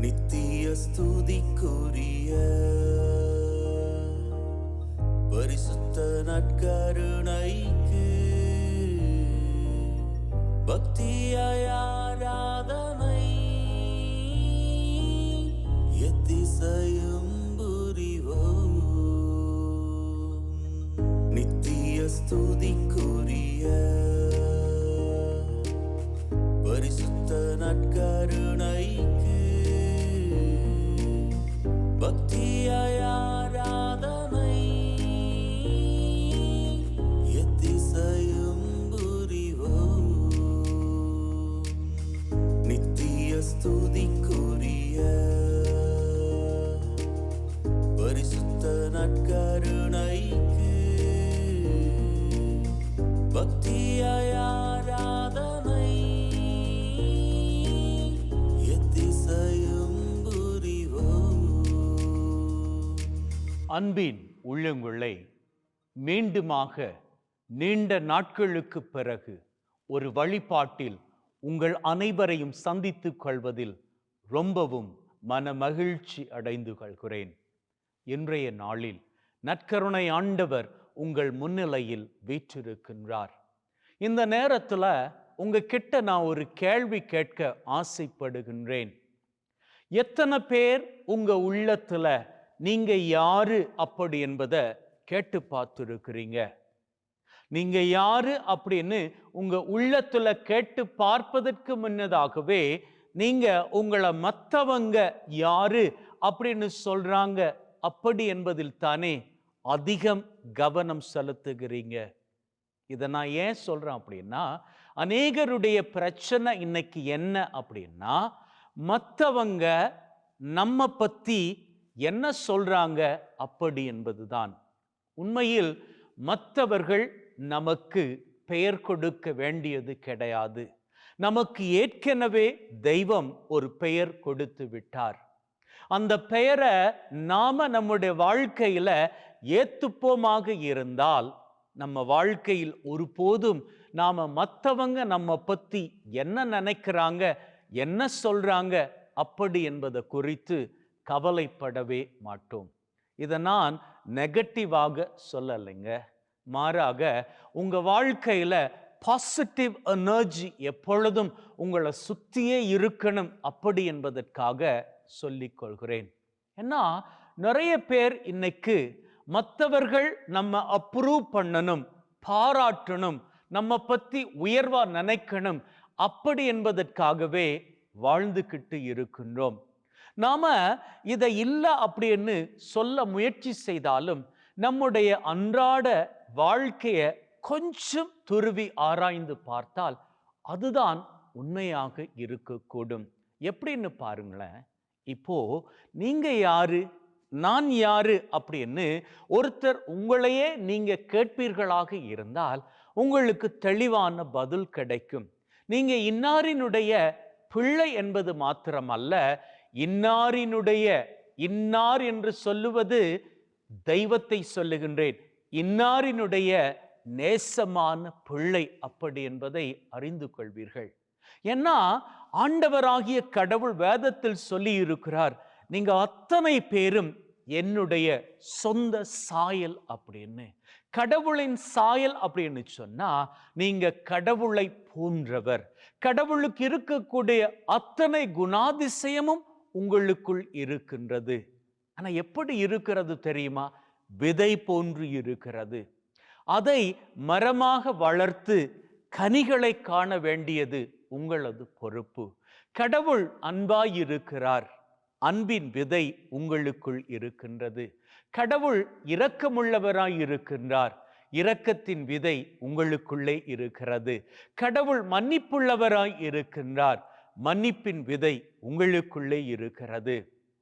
நித்திய ஸ்துதிக்குரிய பரிசுத்த நற்கருணைக்கு பக்தியாய் ஆராதனை. எத்திசையும் புரிவோம். நித்திய ஸ்துதிக்கு நற்கருணைக்கு பக்தியாய் ஆராதனை எத்திசையும் புரிவோம் அன்பின் உள்ளங்களை மீண்டுமாக நீண்ட நாட்களுக்கு பிறகு ஒரு வழிபாட்டில் உங்கள் அனைவரையும் சந்தித்துக் கொள்வதில் ரொம்பவும் மன மகிழ்ச்சி அடைந்து கொள்கிறேன். இன்றைய நாளில் நற்கருணை ஆண்டவர் உங்கள் முன்னிலையில் வீற்றிருக்கின்றார். இந்த நேரத்துல உங்ககிட்ட நான் ஒரு கேள்வி கேட்க ஆசைப்படுகின்றேன். எத்தனை பேர் உங்க உள்ளத்துல நீங்க யாரு அப்படி என்பதை கேட்டு பார்த்துருக்கிறீங்க? நீங்க யாரு அப்படின்னு உங்க உள்ளத்துல கேட்டு பார்ப்பதற்கு முன்னதாகவே நீங்க உங்களை மத்தவங்க யாரு அப்படின்னு சொல்றாங்க அப்படி என்பதில் தானே அதிகம் கவனம் செலுத்துகிறீங்க? இதை நான் ஏன் சொல்கிறேன் அப்படின்னா அநேகருடைய பிரச்சனை இன்னைக்கு என்ன அப்படின்னா மற்றவங்க நம்ம பற்றி என்ன சொல்கிறாங்க அப்படி என்பதுதான். உண்மையில் மற்றவர்கள் நமக்கு பெயர் கொடுக்க வேண்டியது கிடையாது. நமக்கு ஏற்கனவே தெய்வம் ஒரு பெயர் கொடுத்து விட்டார். அந்த பெயரை நாம நம்முடைய வாழ்க்கையில ஏத்துப்போமாக இருந்தால் நம்ம வாழ்க்கையில் ஒருபோதும் நாம மற்றவங்க நம்ம பத்தி என்ன நினைக்கிறாங்க என்ன சொல்றாங்க அப்படி என்பதை குறித்து கவலைப்படவே மாட்டோம். இதை நான் நெகட்டிவாக சொல்லலைங்க. மாறாக உங்க வாழ்க்கையில பாசிட்டிவ் எனர்ஜி எப்பொழுதும் உங்களை சுற்றியே இருக்கணும் அப்படி என்பதற்காக சொல்லிக் கொள்கிறேன் ஏன்னா நிறைய பேர் இன்னைக்கு மற்றவர்கள் நம்ம அப்ரூவ் பண்ணணும் பாராட்டணும் நம்ம பத்தி உயர்வா நினைக்கணும். அப்படி என்பதற்காகவே வாழ்ந்துக்கிட்டு இருக்கின்றோம். நாம இதை இல்லை அப்படின்னு சொல்ல முயற்சி செய்தாலும் நம்முடைய அன்றாட வாழ்க்கையை கொஞ்சம் துருவி ஆராய்ந்து பார்த்தால் அதுதான் உண்மையாக இருக்கக்கூடும். எப்படின்னு பாருங்களேன். இப்போ நீங்க யாரு? நான் யாரு? அப்படின்னு ஒருத்தர் உங்களையே நீங்க கேட்பீர்களாக இருந்தால் உங்களுக்கு தெளிவான பதில் கிடைக்கும். நீங்க இன்னாரினுடைய பிள்ளை என்பது மாத்திரமல்ல இன்னாரினுடைய இன்னார் என்று சொல்லுவது தெய்வத்தை சொல்லுகின்றேன். இன்னாரினுடைய நேசமான பிள்ளை அப்படி என்பதை அறிந்து கொள்வீர்கள். ஏன்னா ஆண்டவராகிய கடவுள் வேதத்தில் சொல்லி இருக்கிறார் நீங்க அத்தனை பேரும் என்னுடைய சொந்த சாயல் அப்படின்னு. கடவுளின் சாயல் அப்படின்னு சொன்னா நீங்க கடவுளை போன்றவர். கடவுளுக்கு இருக்கக்கூடிய அத்தனை குணாதிசயமும் உங்களுக்குள் இருக்கின்றது. ஆனா எப்படி இருக்கிறது தெரியுமா? விதை போன்று இருக்கிறது. அதை மரமாக வளர்த்து கனிகளை காண வேண்டியது உங்களது பொறுப்பு. கடவுள் அன்பாயிருக்கிறார். அன்பின் விதை உங்களுக்குள் இருக்கின்றது. கடவுள் இரக்கமுள்ளவராயிருக்கின்றார். இரக்கத்தின் விதை உங்களுக்குள்ளே இருக்கிறது. கடவுள் மன்னிப்புள்ளவராய் இருக்கின்றார் மன்னிப்பின் விதை உங்களுக்குள்ளே இருக்கிறது.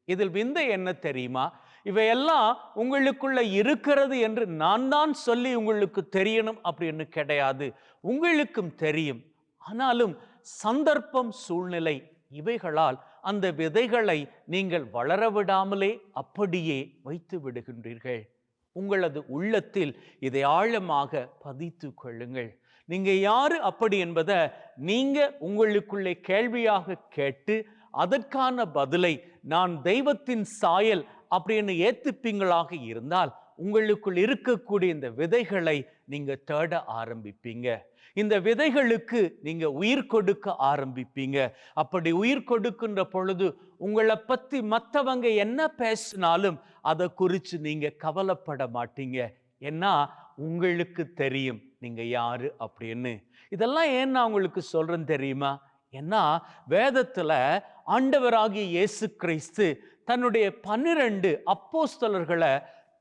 இதில் விந்தை என்ன தெரியுமா? இவையெல்லாம் உங்களுக்குள்ள இருக்கிறது என்று நான் தான் சொல்லி உங்களுக்கு தெரியணும் அப்படின்னு கிடையாது. உங்களுக்கும் தெரியும். ஆனாலும் சந்தர்ப்பம் சூழ்நிலை இவைகளால் அந்த விதைகளை நீங்கள் வளர விடாமலே அப்படியே வைத்து விடுகின்றீர்கள். உங்களது உள்ளத்தில் இதை ஆழமாக பதித்து கொள்ளுங்கள். நீங்க யாரு அப்படி என்பதை நீங்க உங்களுக்குள்ளே கேள்வியாக கேட்டு அதற்கான பதிலை நான் தெய்வத்தின் சாயல் அப்படின்னு ஏத்துப்பீங்களாக இருந்தால் உங்களுக்குள் இருக்கக்கூடிய இந்த விதைகளை நீங்க தேட ஆரம்பிப்பீங்க. இந்த விதைகளுக்கு நீங்கள் உயிர் கொடுக்க ஆரம்பிப்பீங்க. அப்படி உயிர் கொடுக்கின்ற பொழுது உங்களை பற்றி மற்றவங்க என்ன பேசினாலும் அதை குறித்து நீங்கள் கவலைப்பட மாட்டீங்க. ஏன்னா உங்களுக்கு தெரியும் நீங்கள் யாரு அப்படின்னு. இதெல்லாம் ஏன் நான் உங்களுக்கு சொல்கிறேன் தெரியுமா? ஏன்னா வேதத்தில் ஆண்டவராகிய இயேசு கிறிஸ்து தன்னுடைய பன்னிரண்டு அப்போஸ்தலர்களை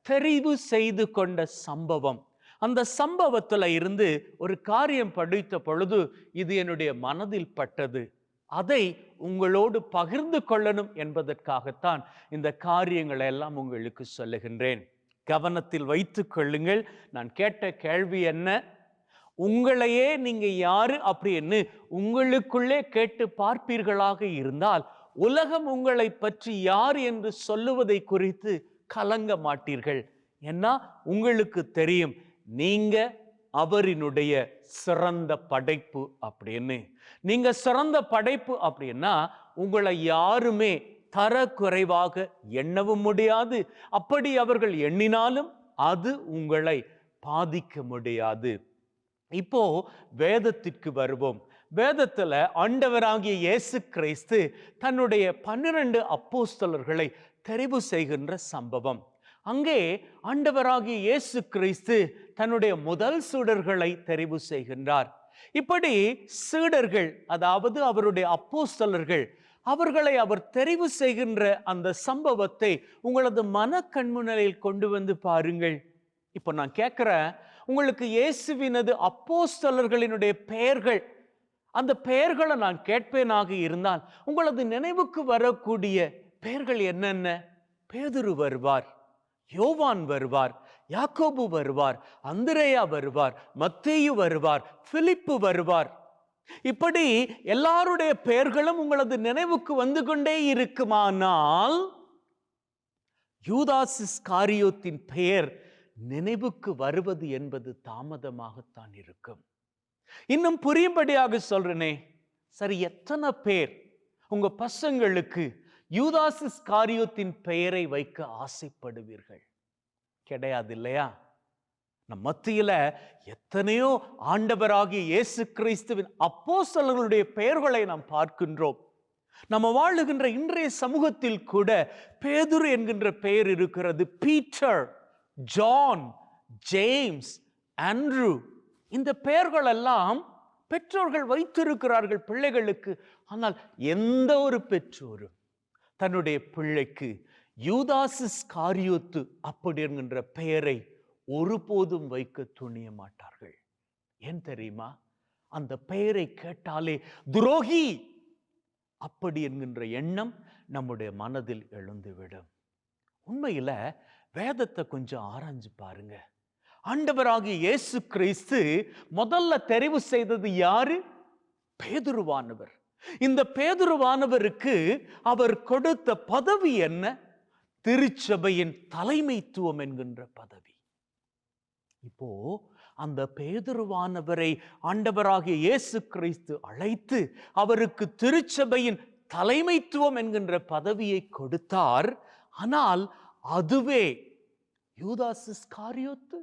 தெரிவு செய்து கொண்ட சம்பவம். அந்த சம்பவத்தில் இருந்து ஒரு காரியம் படித்த பொழுது இது என்னுடைய மனதில் பட்டது. அதை உங்களோடு பகிர்ந்து கொள்ளணும் என்பதற்காகத்தான் இந்த காரியங்களை எல்லாம் உங்களுக்கு சொல்லுகின்றேன். கவனத்தில் வைத்து கொள்ளுங்கள். நான் கேட்ட கேள்வி என்ன? உங்களையே நீங்கள் யாரு அப்படின்னு உங்களுக்குள்ளே கேட்டு பார்ப்பீர்களாக இருந்தால் உலகம் உங்களை பற்றி யார் என்று சொல்லுவதை குறித்து கலங்க மாட்டீர்கள். ஏன்னா உங்களுக்கு தெரியும். நீங்க அவரினுடைய சிறந்த படைப்பு அப்படின்னு. நீங்க சிறந்த படைப்பு அப்படின்னா உங்களை யாருமே தர குறைவாக எண்ணவும் முடியாது. அப்படி அவர்கள் எண்ணினாலும் அது உங்களை பாதிக்க முடியாது. இப்போ வேதத்திற்கு வருவோம். வேதத்துல ஆண்டவராகிய இயேசு கிறிஸ்து தன்னுடைய பன்னிரண்டு அப்போஸ்தலர்களை தெரிவு செய்கின்ற சம்பவம். அங்கே ஆண்டவராகிய இயேசு கிறிஸ்து தன்னுடைய முதல் சீடர்களை தெரிவு செய்கின்றார். இப்படி சீடர்கள் அதாவது அவருடைய அப்போஸ்தலர்கள் அவர்களை அவர் தெரிவு செய்கின்ற அந்த சம்பவத்தை உங்களது மன கண்முனையில் கொண்டு வந்து பாருங்கள். இப்போ நான் கேட்குறேன் உங்களுக்கு இயேசுவினது அப்போஸ்தலர்களினுடைய பெயர்கள் அந்த பெயர்களை நான் கேட்பேனாக இருந்தால் உங்களது நினைவுக்கு வரக்கூடிய பெயர்கள் என்னென்ன? பேதுரு வருவார். யோவான் வருவார் யாக்கோபு வருவார் அந்திரேயா வருவார் மத்தேயு வருவார் பிலிப்பு வருவார். இப்படி எல்லாருடைய பெயர்களும் உங்களது நினைவுக்கு வந்து கொண்டே இருக்குமானால் யூதாசிஸ் காரியோத்தின் பெயர் நினைவுக்கு வருவது என்பது தாமதமாகத்தான் இருக்கும். இன்னும் புரியும்படியாக சொல்றேனே சரி எத்தனை பேர் உங்க பசங்களுக்கு யூதாசிஸ் காரியத்தின் பெயரை வைக்க ஆசைப்படுவீர்கள். கிடையாது இல்லையா? நம் மத்தியில எத்தனையோ ஆண்டவராகிய இயேசு கிறிஸ்துவின் அப்போஸ்தலர்களுடைய பெயர்களை நாம் பார்க்கின்றோம். நம்ம வாழுகின்ற இன்றைய சமூகத்தில் கூட பேதுரு என்கின்ற பெயர் இருக்கிறது. Peter John James Andrew. இந்த பெயர்கள் எல்லாம் பெற்றோர்கள் வைத்திருக்கிறார்கள் பிள்ளைகளுக்கு. ஆனால் எந்த ஒரு பெற்றோரும் தன்னுடைய பிள்ளைக்கு யூதாசிஸ் காரியோத்து அப்படி என்கின்ற பெயரை ஒருபோதும் வைக்க துணிய மாட்டார்கள். ஏன் தெரியுமா? அந்த பெயரை கேட்டாலே துரோகி அப்படி என்கின்ற எண்ணம் நம்முடைய மனதில் எழுந்துவிடும். உண்மையில வேதத்தை கொஞ்சம் ஆராய்ஞ்சு பாருங்க. ஆண்டவராகிய இயேசு கிறிஸ்து முதல்ல தெரிவு செய்தது யாரு? பேதுருவானவர். இந்த பேதுருவானவருக்கு அவர் கொடுத்த பதவி என்ன? திருச்சபையின் தலைமைத்துவம் என்கின்ற பதவி. இப்போ அந்த பேதுருவானவரை ஆண்டவராகிய இயேசு கிறிஸ்து அழைத்து அவருக்கு திருச்சபையின் தலைமைத்துவம் என்கின்ற பதவியை கொடுத்தார். ஆனால் அதுவே யூதாசிஸ் காரியோத்து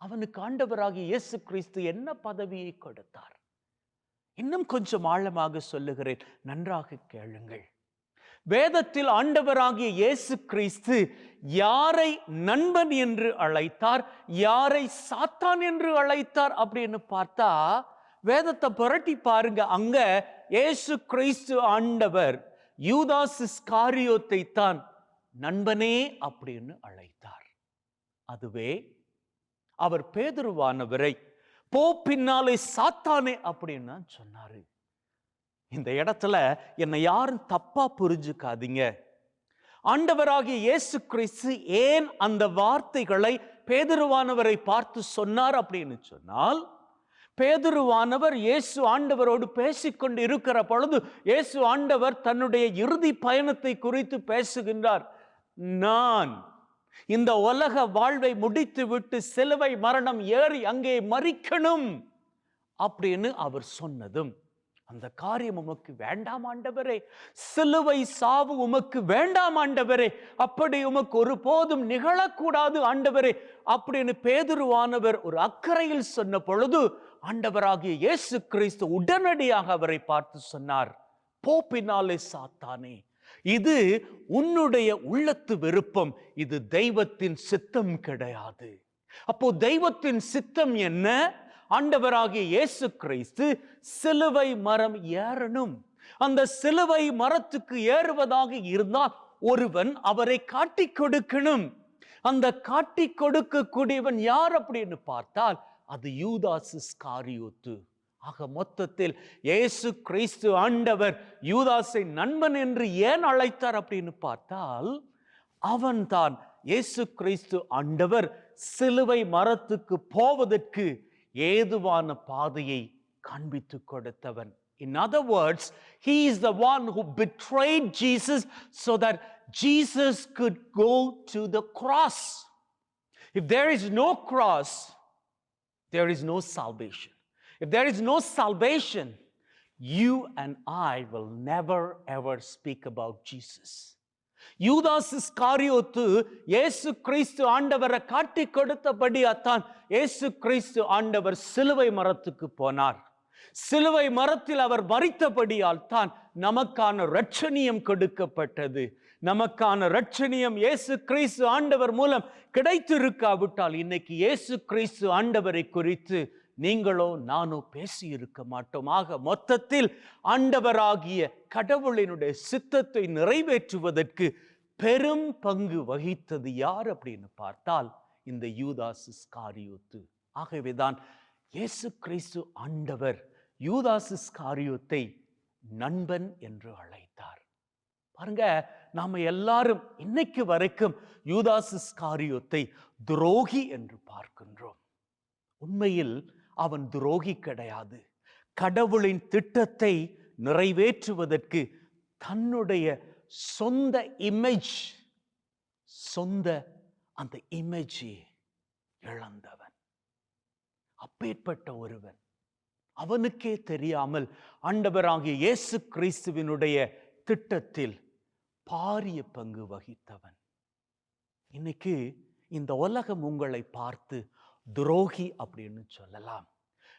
அவனுக்கு ஆண்டவராகிய இயேசு கிறிஸ்து என்ன பதவியை கொடுத்தார்? இன்னும் கொஞ்சம் ஆழமாக சொல்லுகிறேன். நன்றாக கேளுங்கள். வேதத்தில் ஆண்டவராகிய இயேசு கிறிஸ்து யாரை நண்பன் என்று அழைத்தார் யாரை சாத்தான் என்று அழைத்தார் அப்படின்னு பார்த்தா வேதத்தை புரட்டி பாருங்க. அங்க இயேசு கிறிஸ்து ஆண்டவர் யூதாஸ் காரியோத்தை தான் நண்பனே அப்படின்னு அழைத்தார். அதுவே அவர் பேதுருவானவரை போ பின்னாலே சாத்தானே அப்படின்னு சொன்னாரு. இந்த இடத்துல என்னை யாரும் தப்பா புரிஞ்சுக்காதீங்க. ஆண்டவராகிய இயேசு கிறிஸ்து ஏன் அந்த வார்த்தைகளை பேதுருவானவரை பார்த்து சொன்னார் அப்படின்னு சொன்னால் பேதுருவானவர் இயேசு ஆண்டவரோடு பேசிக்கொண்டு இருக்கிற பொழுது இயேசு ஆண்டவர் தன்னுடைய இறுதி பயணத்தை குறித்து பேசுகின்றார். நான் இந்த உலக வாழ்வை முடித்து விட்டு சிலுவை மரணம் ஏறி அங்கே மறிக்கணும் அப்படின்னு அவர் சொன்னதும் அந்த காரியம் உமக்கு வேண்டாம் ஆண்டவரே சிலுவை சாவு உமக்கு வேண்டாம் ஆண்டவரே அப்படி உமக்கு ஒருபோதும் நிகழக்கூடாது ஆண்டவரே அப்படின்னு பேதுருவானவர் ஒரு அக்கறையில் சொன்ன பொழுது ஆண்டவராகிய இயேசு கிறிஸ்து உடனடியாக அவரை பார்த்து சொன்னார் போப்பினாலே சாத்தானே இது உன்னுடைய உள்ளத்து விருப்பம். இது தெய்வத்தின் சித்தம் கிடையாது. அப்போ தெய்வத்தின் சித்தம் என்ன? ஆண்டவராகிய இயேசு கிறிஸ்து சிலுவை மரம் ஏறணும். அந்த சிலுவை மரத்துக்கு ஏறுவதாக இருந்தால் ஒருவன் அவரை காட்டி கொடுக்கணும். அந்த காட்டி கொடுக்கக்கூடியவன் யார் அப்படின்னு பார்த்தால் அது யூதாசு ஸ்காரியோத்து ஆக மொத்தத்தில் இயேசு கிறிஸ்து ஆண்டவர் யூதாஸை நண்பன் என்று ஏன் அழைத்தார் அப்படின்னு பார்த்தால் அவன்தான் இயேசு கிறிஸ்து ஆண்டவர் சிலுவை மரத்துக்கு போவதற்கு ஏதுவான பாதையை காண்பித்து கொடுத்தவன் In other words, he is the one who betrayed Jesus so that Jesus could go to the cross. If there is no cross, there is no salvation. If there is no salvation, you and I will never ever speak about Jesus. யூதாஸ் காரியோத்து இயேசு கிறிஸ்து ஆண்டவரை காட்டி கொடுத்தபடியாத்தான் இயேசு கிறிஸ்து ஆண்டவர் சிலுவை மரத்துக்கு போனார் சிலுவை மரத்தில் அவர் மறித்தபடியால் தான் நமக்கான ரட்சணியம் கொடுக்கப்பட்டது நமக்கான ரட்சணியம் இயேசு கிறிஸ்து ஆண்டவர் மூலம் கிடைத்திருக்காவிட்டால் இன்னைக்கு இயேசு கிறிஸ்து ஆண்டவரை குறித்து நீங்களோ நானோ பேசி இருக்க மாட்டோம். ஆக மொத்தத்தில் ஆண்டவராகிய கடவுளினுடைய சித்தத்தை நிறைவேற்றுவதற்கு பெரும் பங்கு வகித்தது யார் அப்படின்னு பார்த்தால் இந்த யூதாஸ் காரியோத்து ஆகவேதான் இயேசு கிறிஸ்து ஆண்டவர் யூதாஸ் ஸ்காரியோத்தை நண்பன் என்று அழைத்தார். பாருங்க நாம எல்லாரும் இன்னைக்கு வரைக்கும் யூதாஸ் ஸ்காரியோத்தை துரோகி என்று பார்க்கின்றோம். உண்மையில் அவன் துரோகி கிடையாது. கடவுளின் திட்டத்தை நிறைவேற்றுவதற்கு தன்னுடைய சொந்த இமேஜ் சொந்த அந்த இமேஜை இழந்தவன். அப்பேற்பட்ட ஒருவன். அவனுக்கே தெரியாமல் ஆண்டவராகிய இயேசு கிறிஸ்துவினுடைய திட்டத்தில் பாரிய பங்கு வகித்தவன். இன்னைக்கு இந்த உலகம் உங்களை பார்த்து துரோகி அப்படின்னு சொல்லலாம்.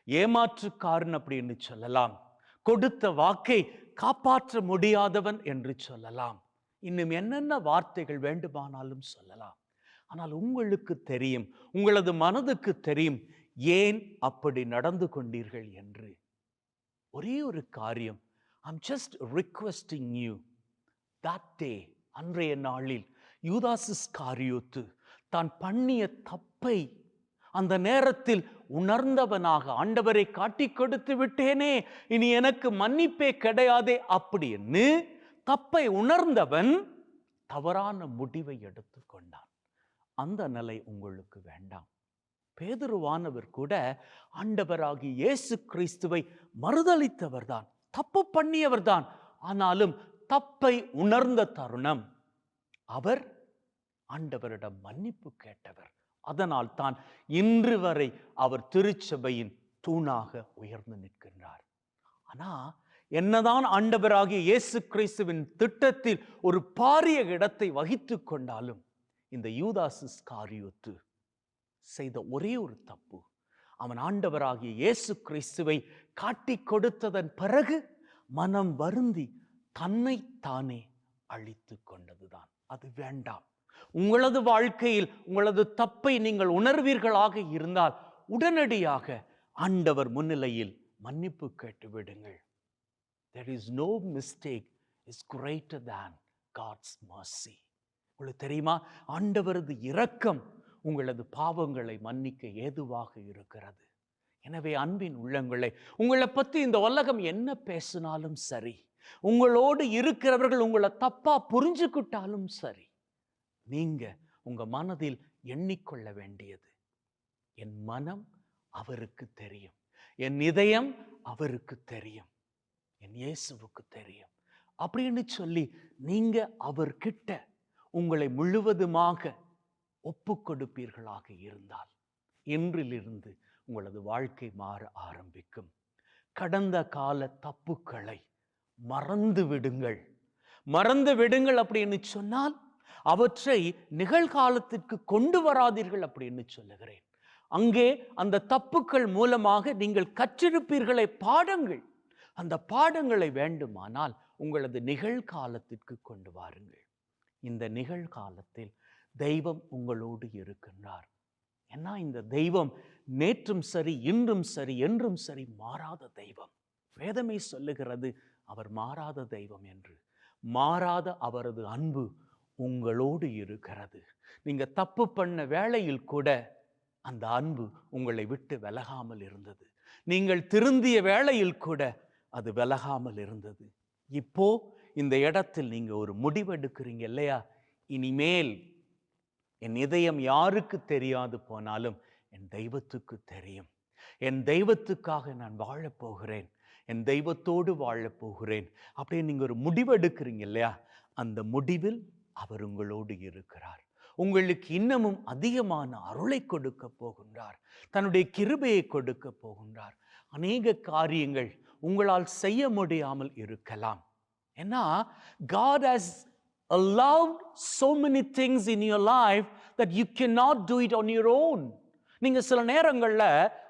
ஏமாற்றுக்காரன் அப்படின்னு சொல்லலாம். கொடுத்த வாக்கை காப்பாற்ற முடியாதவன் என்று சொல்லலாம். இன்னும் என்னென்ன வார்த்தைகள் வேண்டுமானாலும் சொல்லலாம். ஆனால் உங்களுக்கு தெரியும் உங்களது மனதுக்கு தெரியும் ஏன் அப்படி நடந்து கொண்டீர்கள் என்று. ஒரே ஒரு காரியம் I'm just requesting you that day அன்றைய நாளில் யூதாசிஸ் காரியோத்து தான் பண்ணிய தப்பை அந்த நேரத்தில் உணர்ந்தவனாக ஆண்டவரை காட்டி கொடுத்து விட்டேனே இனி எனக்கு மன்னிப்பே கிடையாதே அப்படின்னு தப்பை உணர்ந்தவன் தவறான முடிவை எடுத்துக்கொண்டான் அந்த நிலை உங்களுக்கு வேண்டாம். பேதுருவானவர் கூட ஆண்டவராகிய இயேசு கிறிஸ்துவை மறுதளித்தவர்தான் தப்பு பண்ணியவர்தான் ஆனாலும் தப்பை உணர்ந்த தருணம் அவர் ஆண்டவரிடம் மன்னிப்பு கேட்டவர். அதனால் தான் இன்று வரை அவர் திருச்சபையின் தூணாக உயர்ந்து நிற்கின்றார். ஆனா என்னதான் ஆண்டவராகிய இயேசு கிறிஸ்துவின் திட்டத்தில் ஒரு பாரிய இடத்தை வகித்து கொண்டாலும் இந்த யூதாசிஸ் காரியோத்து செய்த ஒரே ஒரு தப்பு. அவன் ஆண்டவராகிய இயேசு கிறிஸ்துவை காட்டி கொடுத்ததன் பிறகு மனம் வருந்தி தன்னை தானே அழித்து கொண்டதுதான். அது வேண்டாம். உங்களது வாழ்க்கையில் உங்களது தப்பை நீங்கள் உணர்வீர்களாக இருந்தால் உடனடியாக ஆண்டவர் முன்னிலையில் மன்னிப்பு கேட்டு விடுங்கள் there is no mistake is greater than God's mercy உங்களுக்கு தெரியுமா? ஆண்டவரது இரக்கம் உங்களது பாவங்களை மன்னிக்க ஏதுவாக இருக்கிறது. எனவே அன்பின் உள்ளங்களை உங்களை பற்றி இந்த உலகம் என்ன பேசினாலும் சரி உங்களோடு இருக்கிறவர்கள் உங்களை தப்பா புரிஞ்சுக்கிட்டாலும் சரி நீங்க உங்க மனதில் எண்ணிக்கொள்ள வேண்டியது. என் மனம் அவருக்கு தெரியும். என் இதயம் அவருக்கு தெரியும். என் இயேசுவுக்கு தெரியும். அப்படின்னு சொல்லி நீங்க அவர்கிட்ட உங்களை முழுவதுமாக ஒப்பு கொடுப்பீர்களாக இருந்தால் இன்றிலிருந்து உங்களது வாழ்க்கை மாற ஆரம்பிக்கும். கடந்த கால தப்புக்களை மறந்து விடுங்கள். மறந்து விடுங்கள் அப்படின்னு சொன்னால் அவற்றை நிகழ்காலத்திற்கு கொண்டு வராதீர்கள் அப்படின்னு சொல்லுகிறேன். அங்கே அந்த தப்புக்கள் மூலமாக நீங்கள் கற்றிருப்பீர்களே பாடங்கள். அந்த பாடங்களை வேண்டுமானால் உங்களது நிகழ்காலத்திற்கு கொண்டு வாருங்கள். இந்த நிகழ்காலத்தில் தெய்வம் உங்களோடு இருக்கின்றார். ஏன்னா இந்த தெய்வம் நேற்றும் சரி இன்றும் சரி என்றும் சரி மாறாத தெய்வம். வேதமே சொல்லுகிறது அவர் மாறாத தெய்வம் என்று. மாறாத அவரது அன்பு உங்களோடு இருக்கிறது. நீங்கள் தப்பு பண்ண வேளையில் கூட அந்த அன்பு உங்களை விட்டு விலகாமல் இருந்தது. நீங்கள் திருந்திய வேளையில் கூட அது விலகாமல் இருந்தது. இப்போ இந்த இடத்தில் நீங்கள் ஒரு முடிவெடுக்கிறீங்க இல்லையா? இனிமேல் என் இதயம் யாருக்கு தெரியாது போனாலும் என் தெய்வத்துக்கு தெரியும். என் தெய்வத்துக்காக நான் வாழப் போகிறேன். என் தெய்வத்தோடு வாழப்போகிறேன் அப்படின்னு நீங்கள் ஒரு முடிவெடுக்கிறீங்க இல்லையா? அந்த முடிவில் அவர் உங்களோடு இருக்கிறார். உங்களுக்கு இன்னமும் அதிகமான அருளை கொடுக்க போகின்றார். தன்னுடைய கிருபையை கொடுக்க போகின்றார். அநேக காரியங்கள் உங்களால் செய்ய முடியாமல் இருக்கலாம். ஏன்னா God has allowed so many things in your life that you cannot do it on your own. நீங்க சில நேரங்கள்ல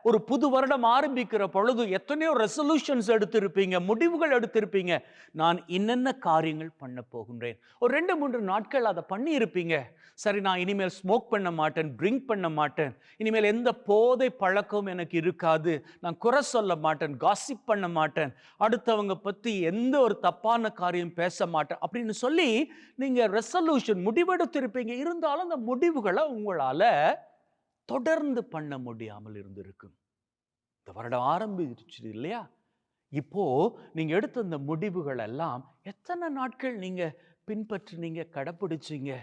ஒரு புது வருடம் ஆரம்பிக்கிற பொழுது எத்தனையோ ரெசல்யூஷன்ஸ் எடுத்திருப்பீங்க முடிவுகள் எடுத்திருப்பீங்க. நான் என்னென்ன காரியங்கள் பண்ண போகின்றேன்? ஒரு ரெண்டு மூன்று நாட்கள் அதை பண்ணி இருப்பீங்க சரி நான் இனிமேல் ஸ்மோக் பண்ண மாட்டேன் ட்ரிங்க் பண்ண மாட்டேன். இனிமேல் எந்த போதை பழக்கமும் எனக்கு இருக்காது. நான் குறை சொல்ல மாட்டேன் காசிப் பண்ண மாட்டேன். அடுத்தவங்க பற்றி எந்த ஒரு தப்பான காரியம் பேச மாட்டேன் அப்படின்னு சொல்லி நீங்கள் ரெசல்யூஷன் முடிவெடுத்திருப்பீங்க. இருந்தாலும் அந்த முடிவுகளை உங்களால் தொடர்ந்து பண்ண முடியாமல் இருந்திருக்கும். இந்த வருடம் ஆரம்பிச்சிருச்சு இல்லையா? இப்போ நீங்க எடுத்த இந்த முடிவுகள் எல்லாம் எத்தனை நாட்கள் நீங்க பின்பற்றினீங்க கடைப்பிடிச்சிங்க?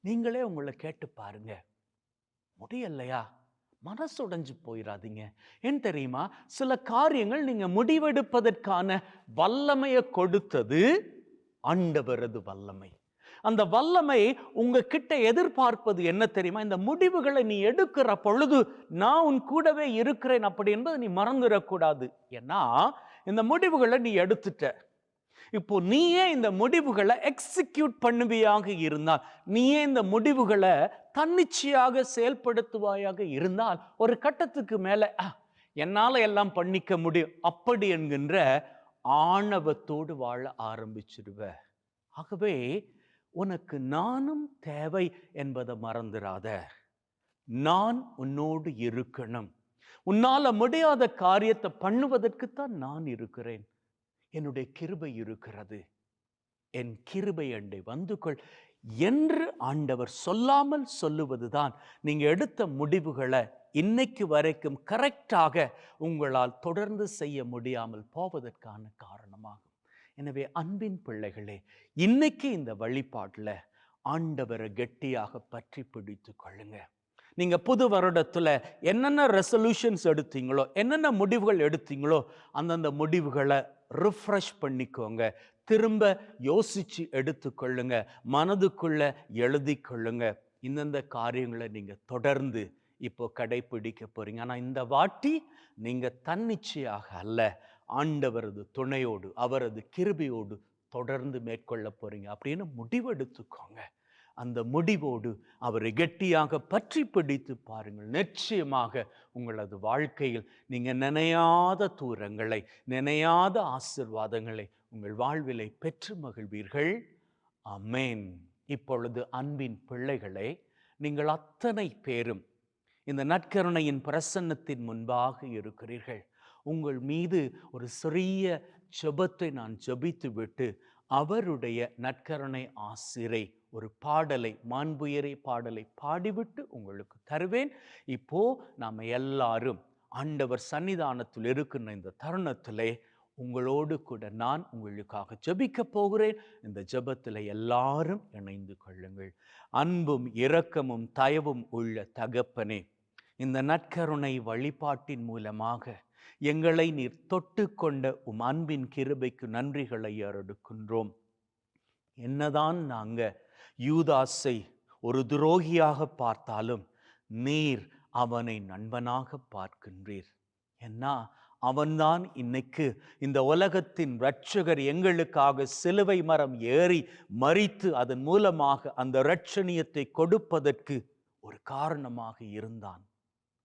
நீங்களே உங்களை கேட்டு பாருங்க. முடியலையா? மனசு உடைஞ்சு போயிடாதீங்க ஏன் தெரியுமா? சில காரியங்கள் நீங்க முடிவெடுப்பதற்கான வல்லமையை கொடுத்தது ஆண்டவரது வல்லமை. அந்த வல்லமை உங்ககிட்ட எதிர்பார்ப்பது என்ன தெரியுமா? இந்த முடிவுகளை நீ எடுக்கிற பொழுது நான் உன் கூடவே இருக்கிறேன் அப்படி என்பதை நீ மறந்துடக்கூடாது. ஏன்னா இந்த முடிவுகளை நீ எடுத்துட்ட. இப்போ நீயே இந்த முடிவுகளை எக்ஸிக்யூட் பண்ணுவியாக இருந்தால் நீயே இந்த முடிவுகளை தன்னிச்சையாக செயல்படுத்துவாயாக இருந்தால் ஒரு கட்டத்துக்கு மேலே என்னால் எல்லாம் பண்ணிக்க முடியும் அப்படி என்கின்ற ஆணவத்தோடு வாழ ஆரம்பிச்சிடுவ ஆகவே உனக்கு நானும் தேவை என்பதை மறந்துடாத நான் உன்னோடு இருக்கணும். உன்னால முடியாத காரியத்தை பண்ணுவதற்குத்தான் நான் இருக்கிறேன். என்னுடைய கிருபை இருக்கிறது. என் கிருபை அண்டை வந்து கொள் என்று ஆண்டவர் சொல்லாமல் சொல்லுவதுதான் நீங்க எடுத்த முடிவுகளை இன்னைக்கு வரைக்கும் கரெக்டாக உங்களால் தொடர்ந்து செய்ய முடியாமல் போவதற்கான காரணமாகும். எனவே அன்பின் பிள்ளைகளே இன்னைக்கு இந்த வழிபாட்டில் ஆண்டவரை கெட்டியாக பற்றி பிடித்து கொள்ளுங்க. நீங்கள் புது வருடத்தில் என்னென்ன ரெசல்யூஷன்ஸ் எடுத்தீங்களோ என்னென்ன முடிவுகள் எடுத்தீங்களோ அந்தந்த முடிவுகளை ரிஃப்ரெஷ் பண்ணிக்கோங்க. திரும்ப யோசித்து எடுத்துக்கொள்ளுங்க மனதுக்குள்ளே எழுதி கொள்ளுங்க. இந்தந்த காரியங்களை நீங்கள் தொடர்ந்து இப்போ கடைபிடிக்க போகிறீங்க ஆனால் இந்த வாட்டி நீங்கள் தன்னிச்சையாக அல்ல. ஆண்டவரது துணையோடு அவரது கிருபியோடு தொடர்ந்து மேற்கொள்ள போகிறீங்க அப்படின்னு முடிவெடுத்துக்கோங்க. அந்த முடிவோடு அவரை கெட்டியாக பற்றி பிடித்து பாருங்கள். நிச்சயமாக உங்களது வாழ்க்கையில் நீங்கள் நினையாத தூரங்களை நினையாத ஆசிர்வாதங்களை உங்கள் வாழ்விலை பெற்று மகிழ்வீர்கள். அமேன் இப்பொழுது அன்பின் பிள்ளைகளே நீங்கள் அத்தனை பேரும் இந்த நற்கருணையின் பிரசன்னத்தின் முன்பாக இருக்கிறீர்கள். உங்கள் மீது ஒரு சிறிய ஜெபத்தை நான் ஜெபித்து விட்டு அவருடைய நற்கருணை ஆசிரை ஒரு பாடலை மாண்புயரை பாடலை பாடிவிட்டு உங்களுக்கு தருவேன். இப்போ நாம எல்லாரும் ஆண்டவர் சன்னிதானத்தில் இருக்கின்ற இந்த தருணத்திலே உங்களோடு கூட நான் உங்களுக்காக ஜெபிக்க போகிறேன். இந்த ஜெபத்தில் எல்லாரும் இணைந்து கொள்ளுங்கள். அன்பும் இரக்கமும் தயவும் உள்ள தகப்பனே இந்த நற்கருணை வழிபாட்டின் மூலமாக எங்களை நீர் தொட்டு கொண்ட உம் அன்பின் கிருபைக்கு நன்றிகளை ஏறெடுக்கின்றோம் என்னதான் நாங்க யூதாஸை ஒரு துரோகியாக பார்த்தாலும் நீர் அவனை நண்பனாக பார்க்கின்றீர். ஏன்னா அவன்தான் இன்னைக்கு இந்த உலகத்தின் இரட்சகர் எங்களுக்காக சிலுவை மரம் ஏறி மறித்து அதன் மூலமாக அந்த இரட்சணியத்தை கொடுப்பதற்கு ஒரு காரணமாக இருந்தான்.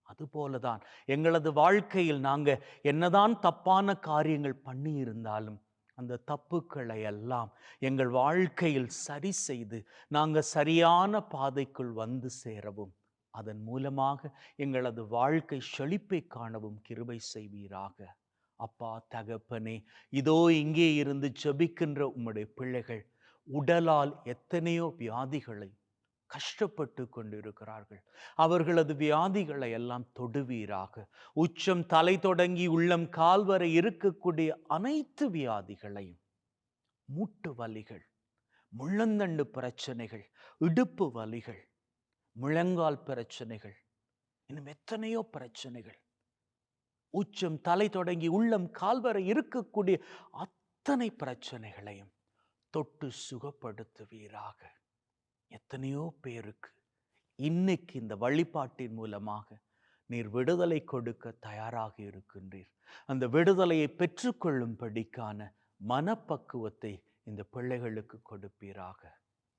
அதுபோல தான் எங்களது வாழ்க்கையில் நாங்கள் என்னதான் தப்பான காரியங்கள் பண்ணி இருந்தாலும் அந்த தப்புக்களை எல்லாம் எங்கள் வாழ்க்கையில் சரி செய்து நாங்கள் சரியான பாதைக்குள் வந்து சேரவும் அதன் மூலமாக எங்களது வாழ்க்கை செழிப்பை காணவும் கிருபை செய்வீராக. அப்பா தகப்பனே இதோ இங்கே இருந்து ஜெபிக்கின்ற உம்முடைய பிள்ளைகள் உடலால் எத்தனையோ வியாதிகளை கஷ்டப்பட்டு கொண்டிருக்கிறார்கள். அவர்களது வியாதிகளை எல்லாம் தொடுவீராக. உச்சம் தலை தொடங்கி உள்ளம் கால் வரை இருக்கக்கூடிய அனைத்து வியாதிகளையும் மூட்டு வலிகள் முள்ளந்தண்டு பிரச்சனைகள் இடுப்பு வலிகள் முழங்கால் பிரச்சனைகள் இன்னும் எத்தனையோ பிரச்சனைகள். உச்சம் தலை தொடங்கி உள்ளம் கால் வரை இருக்கக்கூடிய அத்தனை பிரச்சனைகளையும் தொட்டு சுகப்படுத்துவீராக. எத்தனையோ பேருக்கு இன்னைக்கு இந்த வழிபாட்டின் மூலமாக நீர் விடுதலை கொடுக்க தயாராக இருக்கின்றீர். அந்த விடுதலையை பெற்றுக்கொள்ளும்படிக்கான மனப்பக்குவத்தை இந்த பிள்ளைகளுக்கு கொடுப்பீராக.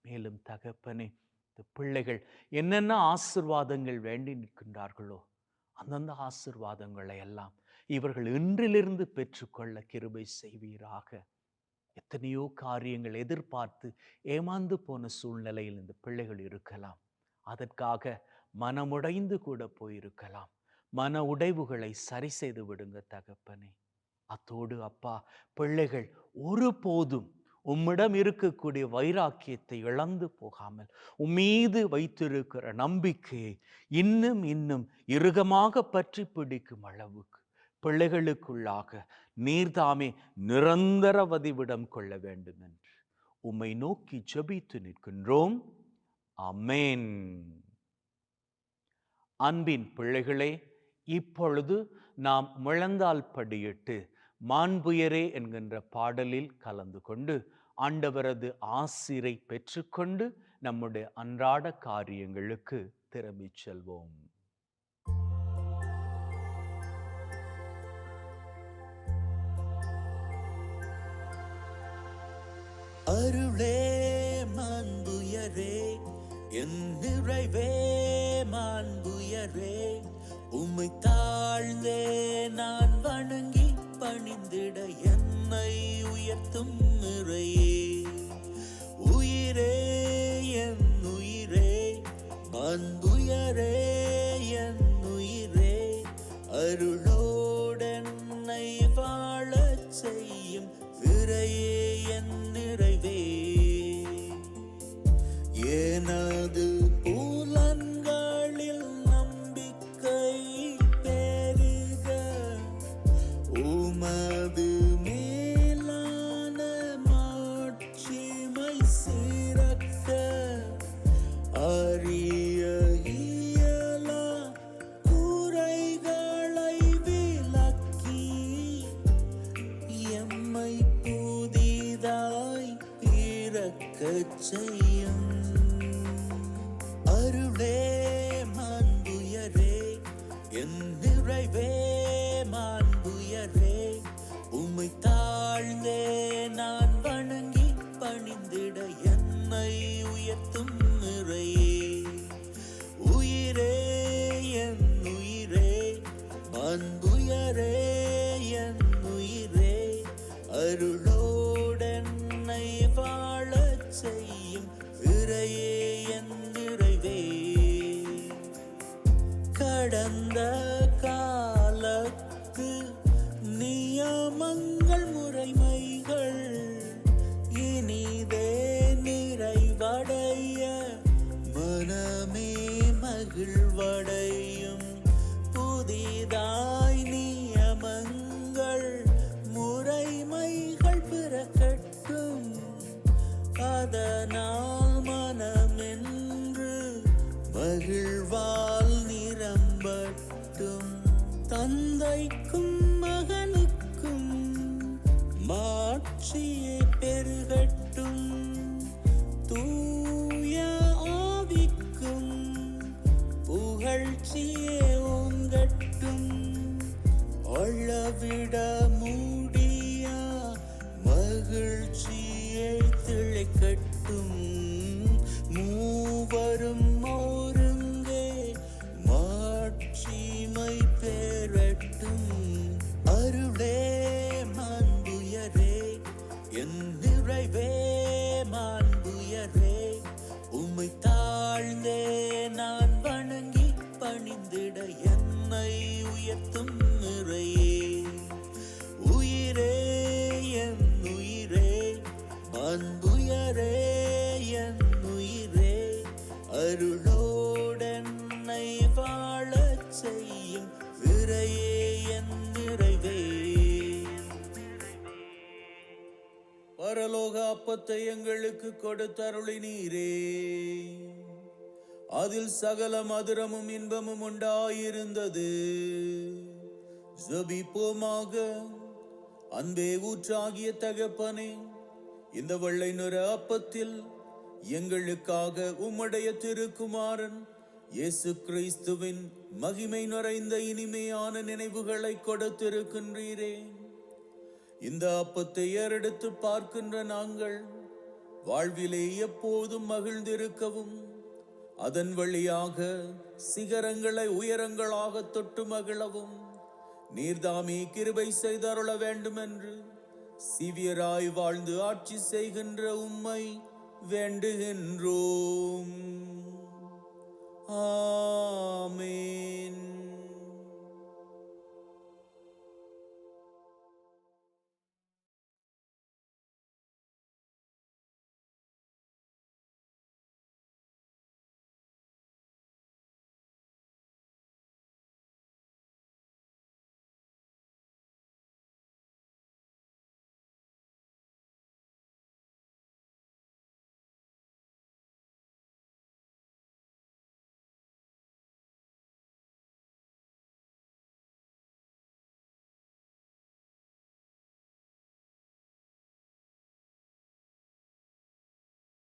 மேலும் தகப்பனே இந்த பிள்ளைகள் என்னென்ன ஆசிர்வாதங்கள் வேண்டி நிற்கின்றார்களோ அந்தந்த ஆசிர்வாதங்களை எல்லாம் இவர்கள் இன்றிலிருந்து பெற்றுக்கொள்ள கிருபை செய்வீராக. எத்தனையோ காரியங்கள் எதிர்பார்த்து ஏமாந்து போன சூழ்நிலையில் இந்த பிள்ளைகள் இருக்கலாம். அதற்காக மனமுடைந்து கூட போயிருக்கலாம். மன உடைவுகளை சரி செய்து விடுங்க தகப்பனே. அத்தோடு அப்பா பிள்ளைகள் ஒருபோதும் உம்மிடம் இருக்கக்கூடிய வைராக்கியத்தை இழந்து போகாமல் உம்மீது வைத்திருக்கிற நம்பிக்கையை இன்னும் இன்னும் இறுகமாக பற்றி பிடிக்கும் அளவுக்கு பிள்ளைகளுக்குள்ளாக நீர்தாமே நிரந்தர வதிவிடம் கொள்ள வேண்டும் என்று உம்மை நோக்கி ஜபித்து நிற்கின்றோம். அமேன் அன்பின் பிள்ளைகளே இப்பொழுது நாம் முழந்தால் படியிட்டு மாண்புயரே என்கின்ற பாடலில் கலந்து கொண்டு ஆண்டவரது ஆசிரை பெற்றுக்கொண்டு நம்முடைய அன்றாட காரியங்களுக்கு திரும்பிச் செல்வோம். அருளே மாண்புயரே என் நிறைவே மாண்புயரே. உம்மை தாழ்ந்தே நான் வணங்கி பணிந்திட என்னை உயர்த்தும் நிறையே. உயிரே என் உயிரே மாண்புயரே என் உயிரே. அருளோடென்னை வாழச் செய்யும் இறையே மாட்சியே பெருகட்டும். தூய ஆவிக்கும் புகழ்ச்சியே ஓங்கட்டும். அளவிடம் என்னை வாழச் செய்யும் இறையே என் நிறைவே. பரலோக அப்பத்தை எங்களுக்கு கொடுத்தருளினீரே அதில் சகல மதுரமும் இன்பமும் உண்டாயிருந்தது. ஜபிப்போமாக. அன்பே ஊற்றாகிய தகப்பனே இந்த வெள்ளை நிற அப்பத்தில் எங்களுக்காக உம்முடைய திருக்குமாரன் இயேசு கிறிஸ்துவின் மகிமை நிறைந்த இனிமையான நினைவுகளை கொடுத்திருக்கின்றீரே. இந்த அப்பத்தை ஏறெடுத்து பார்க்கின்ற நாங்கள் வாழ்விலே எப்போதும் மகிழ்ந்திருக்கவும் அதன் வழியாக சிகரங்களை உயரங்களாக தொட்டு மகிழவும் நீர்தாமே கிருபை செய்தருள வேண்டும் என்று சிவியராய் வாழ்ந்து ஆட்சி செய்கின்ற உம்மை வேண்டுகின்றோம். Amen.